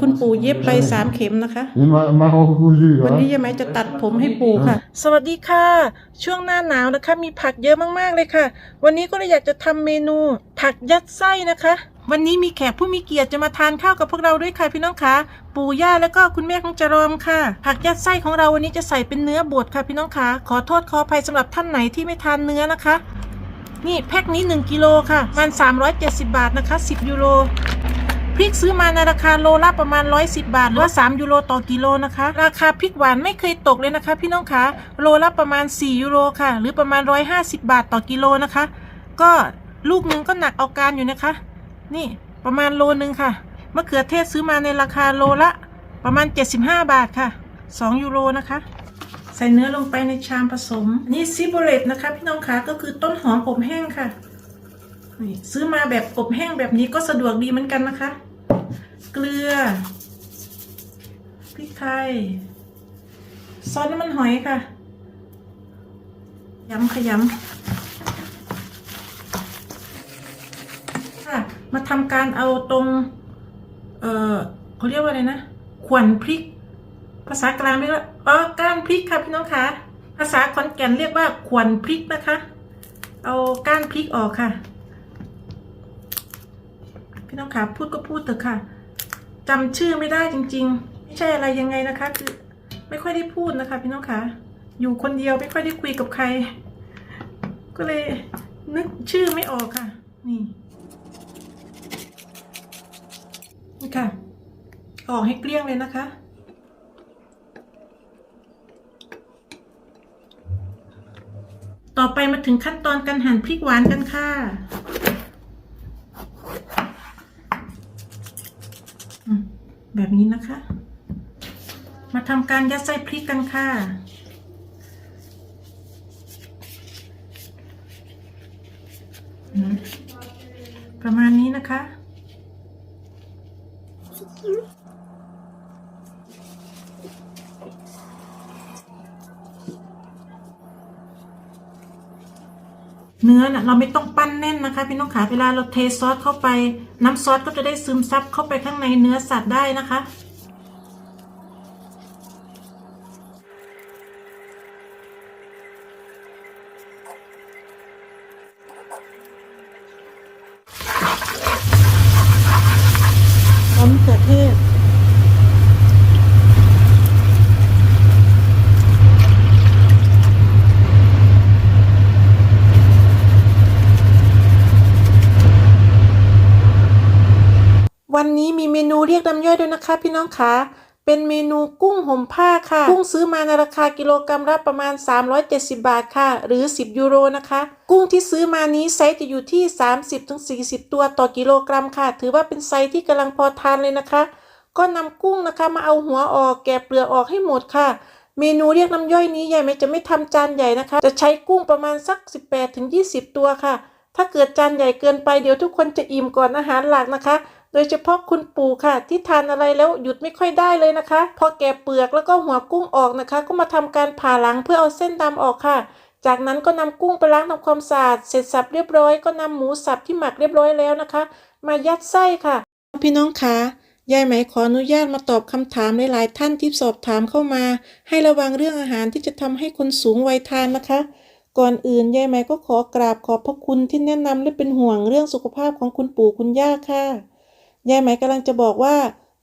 คุณปู่เย็บไปสามเข็มนะคะ Il m'a m'a recouru, วัน hein. นี้ยายไหมจะตัดผมให้ปู่ค่ะ สวัสดีค่ะ ช่วงหน้าหนาวนะคะ มีผักเยอะมาก ๆ เลยค่ะ วันนี้ก็เลยอยากจะทำเมนูผักยัดไส้นะคะ วันนี้มีแขกผู้มีเกียรติจะมาทานข้าวกับพวกเราด้วยค่ะพี่น้องคะปู่ย่าแล้วก็คุณแม่ของจารอมค่ะ ผักยัดไส้ของเราวันนี้จะใส่เป็นเนื้อบดค่ะพี่น้องคะขอโทษขออภัยสำหรับท่านไหนที่ไม่ทานเนื้อนะคะ นี่แพ็คนี้ 1กิโลค่ะ มัน 370 บาทนะคะ 10 ยูโร พริกซื้อมาในราคาโลละประมาณ 110 บาท หรือว่า 3 ยูโรต่อกิโลนะคะ ราคาพริกหวานไม่เคยตกเลยนะคะ พี่น้องคะโลละประมาณ 4 ยูโรค่ะ หรือประมาณ 150 บาทต่อกิโลนะคะ ก็ลูกนึงก็หนักเอาการอยู่นะคะ นี่ประมาณโลนึงค่ะมะเขือเทศซื้อมาในราคาโลละประมาณ 75 บาทค่ะ 2 ยูโรนะคะ ใส่เนื้อลงไปในชามผสม นี่ซิโบเลตนะคะ พี่น้องคะก็คือต้นหอมอบแห้งค่ะ ซื้อมาแบบอบแห้งแบบนี้ก็สะดวกดีเหมือนกันนะคะ เกลือพริกไทยซอสน้ำมันหอยค่ะยำขยำค่ะ มาทำการเอาตรง เออเขาเรียกว่าอะไรนะขวัญพริก ภาษากลางเรียกว่าอ๋อก้านพริกค่ะพี่น้องคะภาษาขอนแก่นเรียกว่าขวัญพริกนะคะ เอาก้านพริกออกค่ะ พี่น้องคะพูดก็พูดเถอะค่ะจำชื่อไม่ได้จริง ๆ ไม่ใช่อะไรยังไงนะคะ คือไม่ค่อยได้พูดนะคะ พี่น้องคะอยู่คนเดียวไม่ค่อยได้คุยกับใคร ก็เลยนึกชื่อไม่ออกค่ะ นี่นี่ค่ะ ออกให้เกลี้ยงเลยนะคะต่อไปมาถึงขั้นตอนการหั่นพริกหวานกันค่ะอืม แบบนี้นะคะ มาทำการยัดไส้พริกกันค่ะ ประมาณนี้นะคะ นื้อนะเราไม่ต้องปั้นแน่นนะคะพี่น้องขาเวลาเราเทซอสเข้าไป น้ำซอสก็จะได้ซึมซับเข้าไปข้างในเนื้อสัตว์ได้นะคะ หอมเขือเทศ วันนี้มีเมนูเรียกน้ำย่อยด้วยนะคะ พี่น้องคะเป็นเมนูกุ้งห่มผ้าค่ะ กุ้งซื้อมาในราคากิโลกรัมละประมาณ 370 บาทค่ะ หรือ 10 ยูโรนะคะ กุ้งที่ซื้อมานี้ไซส์จะอยู่ที่ 30-40 ตัวต่อกิโลกรัมค่ะ ถือว่าเป็นไซส์ที่กำลังพอทานเลยนะคะ ก็นำกุ้งนะคะมาเอาหัวออกแกะเปลือกออกให้หมดค่ะเมนูเรียกน้ำย่อยนี้ใหญ่ไหมจะไม่ทำจานใหญ่นะคะ จะใช้กุ้งประมาณสัก 18-20 ตัวค่ะ ถ้าเกิดจานใหญ่เกินไปเดี๋ยวทุกคนจะอิ่มก่อนอาหารหลักนะคะ ดยเฉพาะคุณปู่ค่ะ ที่ทานอะไรแล้วหยุดไม่ค่อยได้เลยนะคะ พอแกะเปลือกแล้วก็หัวกุ้งออกนะคะ ก็มาทำการผ่าหลังเพื่อเอาเส้นดำออกค่ะ จากนั้นก็นำกุ้งไปล้างทำความสะอาดเสร็จสับเรียบร้อยก็นำหมูสับที่หมักเรียบร้อยแล้วนะคะ มายัดไส้ค่ะพี่น้องคะยายไหมขออนุญาตมาตอบคำถามหลายๆท่านที่สอบถามเข้ามา ให้ระวังเรื่องอาหารที่จะทำให้คนสูงวัยทานนะคะ ก่อนอื่นยายไหมก็ขอกราบขอบพระคุณที่แนะนำและเป็นห่วงเรื่องสุขภาพของคุณปู่คุณย่าค่ะ ยายไหมกำลังจะบอกว่า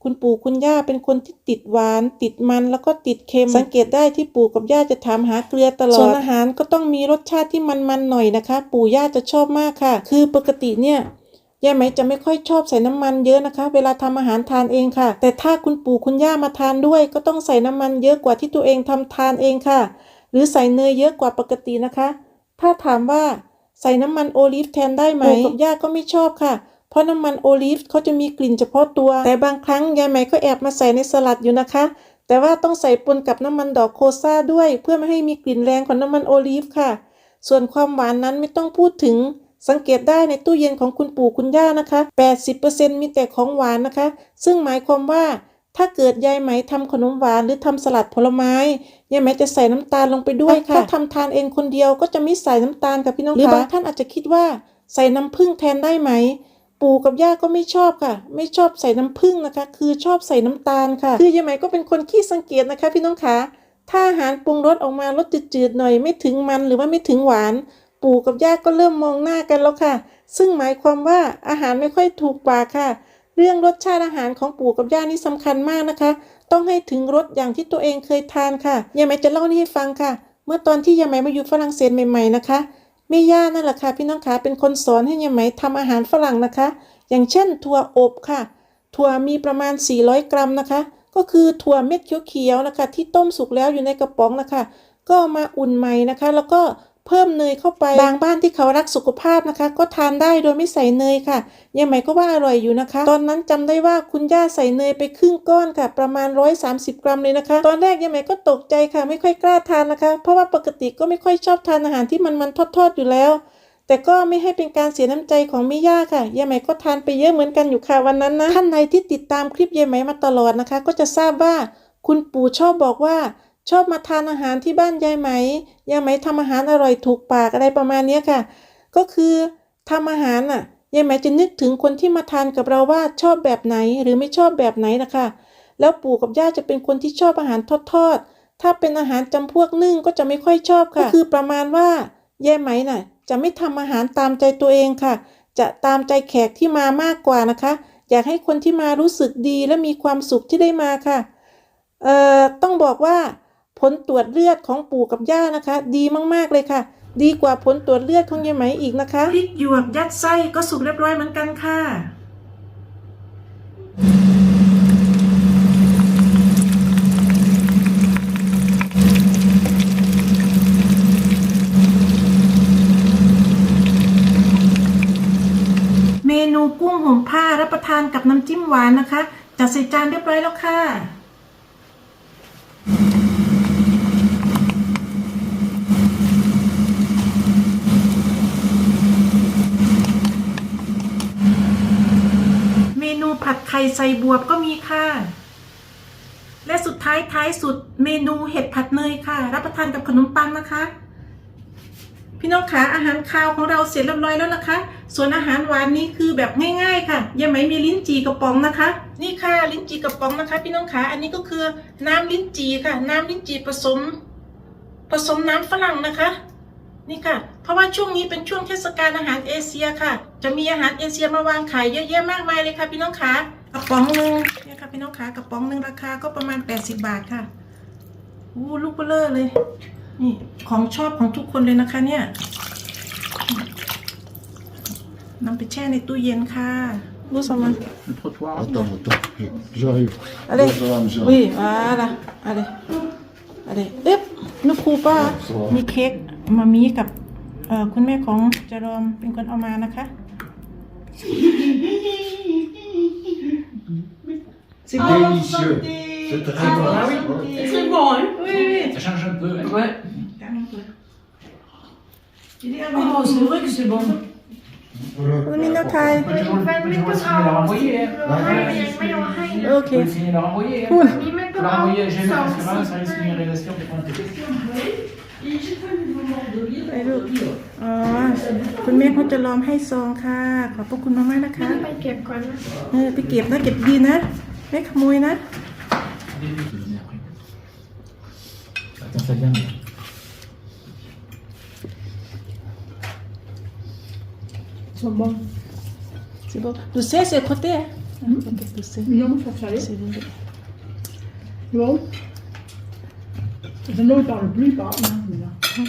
คุณปู่คุณย่าเป็นคนที่ติดหวาน ติดมันแล้วก็ติดเค็ม สังเกตได้ที่ปู่กับย่าจะถามหาเกลือตลอดส่วนอาหารก็ต้องมีรสชาติที่มันๆหน่อยนะคะ ปู่ย่าจะชอบมากค่ะ คือปกติเนี่ยยายไหมจะไม่ค่อยชอบใส่น้ำมันเยอะนะคะ เวลาทำอาหารทานเองค่ะ แต่ถ้าคุณปู่คุณย่ามาทานด้วย ก็ต้องใส่น้ำมันเยอะกว่าที่ตัวเองทำทานเองค่ะ หรือใส่เนยเยอะกว่าปกตินะคะ ถ้าถามว่าใส่น้ำมันโอลิฟแทนได้ไหมปู่กับย่าก็ไม่ชอบค่ะ เพราะน้ำมันโอลิฟเขาจะมีกลิ่นเฉพาะตัว แต่บางครั้งยายไหมก็แอบมาใส่ในสลัดอยู่นะคะ แต่ว่าต้องใส่ปนกับน้ำมันดอกโคซ่าด้วย เพื่อไม่ให้มีกลิ่นแรงของน้ำมันโอลิฟค่ะ ส่วนความหวานนั้นไม่ต้องพูดถึง สังเกตได้ในตู้เย็นของคุณปู่คุณย่านะคะ 80%มีแต่ของหวานนะคะ ซึ่งหมายความว่าถ้าเกิดยายไหมทำขนมหวานหรือทำสลัดผลไม้ยายไหมจะใส่น้ำตาลลงไปด้วยค่ะ ถ้าทำทานเองคนเดียวก็จะไม่ใส่น้ำตาลกับพี่น้องหรือบางท่านอาจจะคิดว่าใส่น้ำผึ้งแทนได้ไหม ปู่กับย่าก็ไม่ชอบค่ะ ไม่ชอบใส่น้ำผึ้งนะคะ คือชอบใส่น้ำตาลค่ะ คือยายไหมก็เป็นคนขี้สังเกตนะคะ พี่น้องคะถ้าอาหารปรุงรสออกมารสจืดๆหน่อยไม่ถึงมันหรือว่าไม่ถึงหวาน ปู่กับย่าก็เริ่มมองหน้ากันแล้วค่ะ ซึ่งหมายความว่าอาหารไม่ค่อยถูกปากค่ะ เรื่องรสชาติอาหารของปู่กับย่านี่สำคัญมากนะคะ ต้องให้ถึงรสอย่างที่ตัวเองเคยทานค่ะยายไหมจะเล่านี่ให้ฟังค่ะ เมื่อตอนที่ยายไหมมาอยู่ฝรั่งเศสใหม่ ๆนะคะ แม่ย่านั่นแหละค่ะพี่น้องคะเป็นคนสอนให้ยายไหมทำอาหารฝรั่งนะคะ อย่างเช่นถั่วอบค่ะ ถั่วมีประมาณ 400 กรัมนะคะ ก็คือถั่วเม็ดเขียวๆนะคะ ที่ต้มสุกแล้วอยู่ในกระป๋องนะคะ ก็มาอุ่นใหม่นะคะ แล้วก็ เพิ่มเนยเข้าไปบางบ้านที่เขารักสุขภาพนะคะ ก็ทานได้โดยไม่ใส่เนยค่ะยายไหมก็ว่าอร่อยอยู่นะคะ ตอนนั้นจำได้ว่าคุณย่าใส่เนยไปครึ่งก้อนค่ะ ประมาณ 130 กรัมเลยนะคะ ตอนแรกยายไหมก็ตกใจค่ะ ไม่ค่อยกล้าทานนะคะ เพราะว่าปกติก็ไม่ค่อยชอบทานอาหารที่มันๆทอดๆอยู่แล้ว แต่ก็ไม่ให้เป็นการเสียน้ำใจของแม่ย่าค่ะยายไหมก็ทานไปเยอะเหมือนกันอยู่ค่ะวันนั้นนะท่านใดที่ติดตามคลิปยายไหมมาตลอดนะคะ ก็จะทราบว่าคุณปู่ชอบบอกว่า ชอบมาทานอาหารที่บ้านยายไหม ยายไหมทำอาหารอร่อยถูกปากอะไรประมาณนี้ค่ะ ก็คือทำอาหารน่ะ ยายไหมจะนึกถึงคนที่มาทานกับเราว่าชอบแบบไหนหรือไม่ชอบแบบไหนนะคะ แล้วปู่กับย่าจะเป็นคนที่ชอบอาหารทอดๆ ถ้าเป็นอาหารจำพวกนึ่งก็จะไม่ค่อยชอบค่ะ ก็คือประมาณว่ายายไหมน่ะ จะไม่ทำอาหารตามใจตัวเองค่ะ จะตามใจแขกที่มามากกว่านะคะ อยากให้คนที่มารู้สึกดีและมีความสุขที่ได้มาค่ะ เอ่อ ต้องบอกว่า ผลตรวจเลือดของปู่กับย่านะคะ ดีมากๆเลยค่ะ ดีกว่าผลตรวจเลือดของยายไหมอีกนะคะ พริกหยวกยัดไส้ก็สุกเรียบร้อยเหมือนกันค่ะ เมนูกุ้งห่มผ้ารับประทานกับน้ำจิ้มหวานนะคะ จัดใส่จานเรียบร้อยแล้วค่ะ เมนู ผัดไข่ใส่บวบก็มีค่ะ และสุดท้ายท้ายสุดเมนูเห็ดผัดเนยค่ะ รับประทานกับขนมปังนะคะ พี่น้องขาอาหารคาวของเราเสร็จเรียบร้อยแล้วนะคะ ส่วนอาหารหวานนี้คือแบบง่าย ๆ ค่ะยังไม่มีลิ้นจี่กระป๋องนะคะ นี่ค่ะลิ้นจี่กระป๋องนะคะ พี่น้องขาอันนี้ก็คือน้ำลิ้นจี่ค่ะ น้ำลิ้นจี่ผสม ผสมน้ำฝรั่งนะคะ นี่ค่ะ เพราะว่าช่วงนี้เป็นช่วงเทศกาลอาหารเอเชียค่ะ จะมีอาหารเอเชียมาวางขายเยอะแยะมากมายเลยค่ะพี่น้องขากระป๋องหนึ่งเนี่ยค่ะพี่น้องขากระป๋องหนึ่งราคาก็ประมาณ 80 บาทค่ะอู้ลูกเบลเลอร์เลย นี่ของชอบของทุกคนเลยนะคะเนี่ยนำไปแช่ในตู้เย็นค่ะรู้สมัน Le trottoir. Attends, attends, j'arrive. Allez. Bonjour, monsieur. Oui, voilà. Allez. Allez. อึ๊บลูกครูป้า มีเค้กมามีกับเอ่อคุณแม่ของจารอมเป็นคนเอามานะคะ C'est délicieux. C'est très bon. Ah oui. C'est bon, hein Oui, oui. Ça change un peu. hein. Ouais. Oh, c'est vrai que c'est bon. คุณมีนาไทย Moi, je vois le- je vois le signer leur envoyer. Hein. โอเค Faut le signer leur envoyer. Hein. Cool. Faut leur envoyer à GM Assurance, ça risque une réalisation pour prendre tes questions. ไปลูกอ๋อ คุณแม่เขาจะลอมให้ซองค่ะ ขอบพระคุณมากๆนะคะไปเก็บก่อนนะเออไปเก็บนะเก็บดีนะ ไม่ขโมยนะ Début, tu le mets après. Attends, ça vient. mais- Ils sont bons. C'est bon. Doucet, c'est le côté. Hein? Ok, doucet. Non, faut faire C'est bon. Bon. Sinon, il parle plus, il parle. hein, mais là.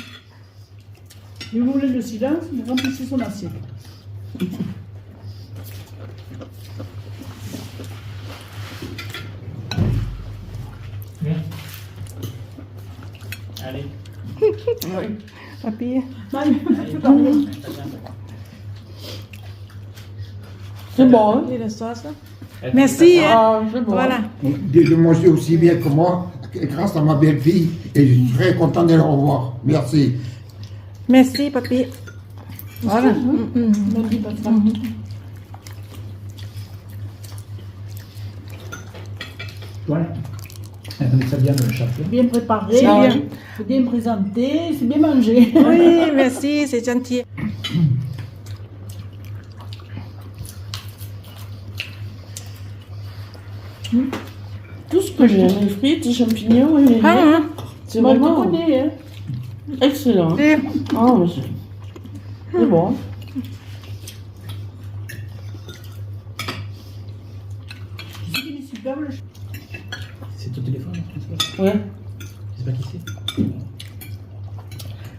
Si vous voulez le silence, vous remplissez son assiette. Viens. Allez. Papy. Allez, ça vient. C'est bon, hein Et la sauce là Elle- Merci. hein. Ah, c'est bon. Voilà. De, de manger aussi bien que moi, grâce à ma belle-fille, et je suis très content de le revoir. Merci. Merci, papy. Voilà. Mm, mm. Ça. Voilà. Attendez, ça vient de le chapeau. Bien préparé, C'est bien. c'est bien présenté, c'est bien mangé. Oui, merci, c'est gentil. Moi j'aime les frites, les champignons et les Ah, hein. C'est Moi, je me connais, hein. excellent. Ah, mais c'est c'est bon. Il est superbe, le ch- C'est ton téléphone François Ouais. C'est pas qui c'est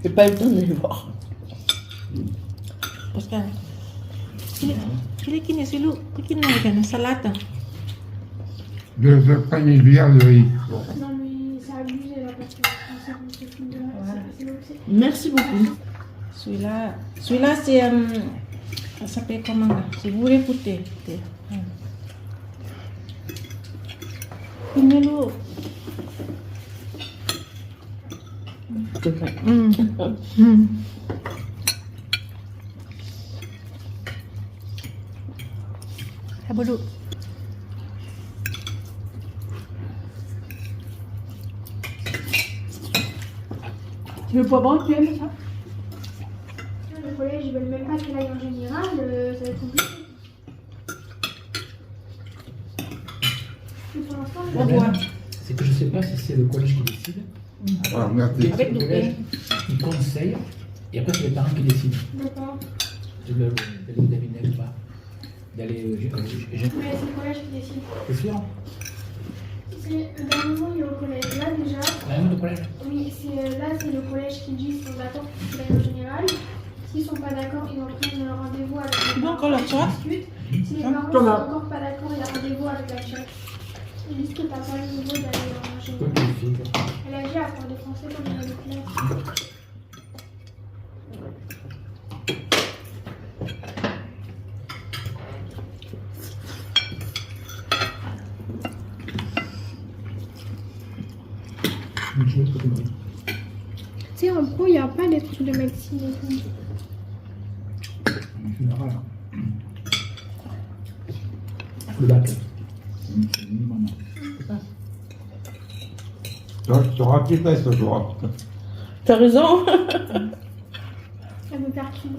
J'ai pas eu le temps de les voir. Pascal, kini kini silo, kini na ka na salata. ยสิลูกพี่กินหน่อยกันนะสลัดอะ Je vais prendre une bière de riz. Non mais c'est abusé là parce que ça me fait une de c'est donc c'est Merci beaucoup. Celui-là, celui-là c'est euh, ça s'appelle comment là C'est vous l'écoutez. Une lourd. C'est vrai. Mm. Mm. Have Le poivron, tu aimes ça le collège ils veulent même pas qu'elle aille en général, euh, ça va être compliqué. Mais pour l'instant, Au revoir. C'est que je sais pas si c'est le collège qui décide. Voilà, le du collège, il conseille, et après c'est les parents qui décident d'accord. d'aller deviner ou pas? D'aller. euh, Mais c'est le collège qui décide. C'est sûr? Le dernier mot il est au collège. Là déjà, La collège oui, c'est euh, là c'est le collège qui dit s'ils sont d'accord pour en général. S'ils sont pas d'accord, ils leur rendez-vous avec les parents. le soit. discutent. Si les parents sont encore pas d'accord, il y a rendez-vous avec la chef. Ils disent que t'as pas le niveau d'aller en général. Elle a dit à apprendre le français comme il y de médecine. Le bac. Tu auras qui ce jour T'as raison. Elle me perturbe.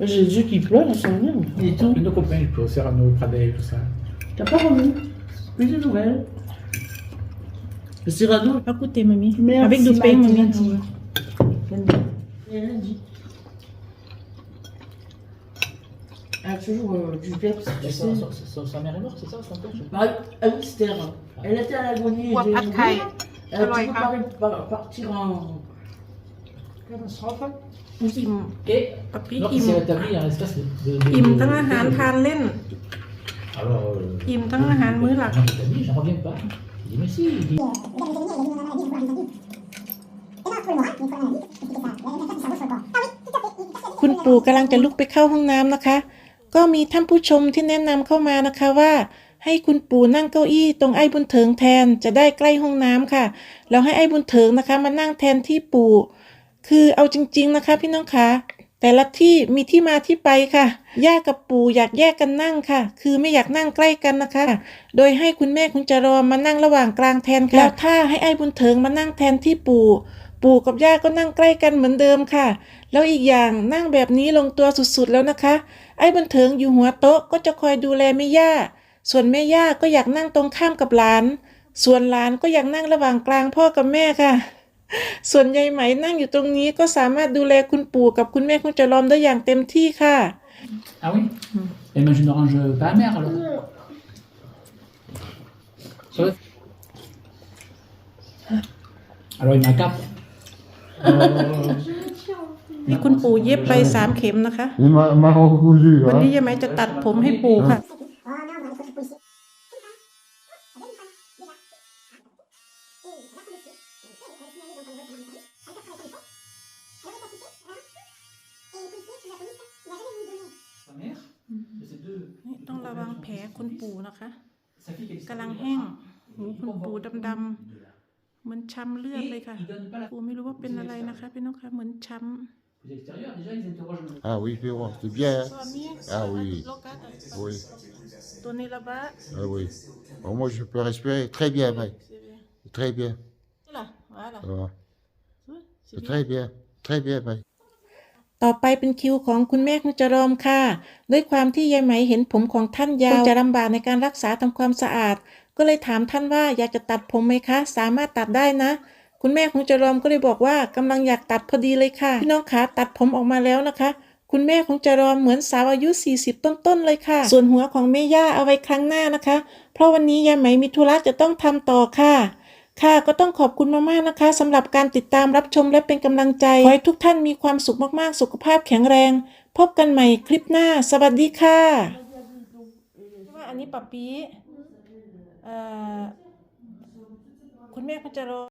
J'ai dit qu'il pleure, j'en sais. Et tout. Nos copains, ils pleurent, Serrano, Pradel, tout ça. T'as pas revu Plus de nouvelles. Le mamie. Avec d'autres pays, mamie. Rien dit. Ah, toujours euh, du peps, tu sais. Sa- sa- sa- Sa mère est morte, c'est ça, son père je sais pas. Bah, à Mystère. Elle était à l'agonie. Ou à j'ai Pad oublié. Thai. Elle a Ouais, préparé par- partir en catastrophe. อิ่ม Et ปะปี้ alors อิ่ qu'il ม s'est établi un espace de. de- de- อิ่ม de- ทั้งอาหาร de- ทานเล่น Alors. euh, อิ่มทั้งอาหารมื้อหลัก Moi, j'ai établi, j'en reviens pas. Il dit, mais si, il dit. คุณปู่กำลังจะลุกไปเข้าห้องน้ำนะคะ ก็มีท่านผู้ชมที่แนะนำเข้ามานะคะว่า ให้คุณปู่นั่งเก้าอี้ตรงไอ้บุญเถิงแทนจะได้ใกล้ห้องน้ำค่ะแล้วให้ไอ้บุญเถิงนะคะ มานั่งแทนที่ปู่ คือเอาจริง ๆนะคะ พี่น้องคะแต่ละที่มีที่มาที่ไปค่ะ ย่ากับปู่อยากแยกกันนั่งค่ะ คือไม่อยากนั่งใกล้กันนะคะ โดยให้คุณแม่คุณจารอมานั่งระหว่างกลางแทนค่ะแล้วถ้าให้ไอ้บุญเถิงมานั่งแทนที่ปู่ ปู่กับย่าก็นั่งใกล้กันเหมือนเดิมค่ะ แล้วอีกอย่างนั่งแบบนี้ลงตัวสุดๆแล้วนะคะ ไอ้บันเทิงอยู่หัวโต๊ะก็จะคอยดูแลแม่ย่า ส่วนแม่ย่าก็อยากนั่งตรงข้ามกับหลาน ส่วนหลานก็อยากนั่งระหว่างกลางพ่อกับแม่ค่ะ ส่วนยายไหมนั่งอยู่ตรงนี้ก็สามารถดูแลคุณปู่กับคุณแม่คุณจรอมได้อย่างเต็มที่ค่ะ Ah oui Elle mange une orange pas amère alors Ça va Alors il m'a นี่คุณปู่เย็บไปสามเข็มนะคะ Il m'a m'a recousu, วันนี้ hein. ยายไหมจะตัดผมให้ปู่ค่ะ Sa mère, de ces deux. นี่ต้องระวังแผลคุณปู่นะคะ Sa fille qui est กำลังแห้งหูคุณปู่ดำๆ เหมือนช้ำเลือดเลยค่ะ Il donne pas la ปู่ไม่รู้ว่าเป็นอะไรนะคะพี่น้องคะเหมือนช้ำ Aux extérieurs, déjà, ils interrogent le- Ah oui, je vais voir, c'est bien. hein. Ah oui. Oui, ตัวนี้ละบะ ah oui. Bon, moi, je peux respirer très bien, mec. Très bien. นี่ล่ะว่าล่ะ Ça va. C'est très bien. Très bien, mec. ต่อไปเป็นคิวของคุณแม่คุณจรอมค่ะ ด้วยความที่ยายไหมเห็นผมของท่านยาวคงจะลำบากในการรักษาทำความสะอาด ก็เลยถามท่านว่าอยากจะตัดผมไหมคะ สามารถตัดได้นะ คุณแม่ของจรอมก็เลยบอกว่ากำลังอยากตัดพอดีเลยค่ะพี่น้องคะตัดผมออกมาแล้วนะคะ คุณแม่ของจรอมเหมือนสาวอายุ 40 ต้นๆเลยค่ะ ส่วนหัวของแม่ย่าเอาไว้ครั้งหน้านะคะ เพราะวันนี้ยายไหมมีธุระจะต้องทำต่อค่ะค่ะก็ต้องขอบคุณมากๆนะคะสำหรับการติดตามรับชมและเป็นกำลังใจขอให้ทุกท่านมีความสุขมากๆ สุขภาพแข็งแรง พบกันใหม่คลิปหน้า สวัสดีค่ะว่าอันนี้ปะปี คุณแม่ก็จะรอ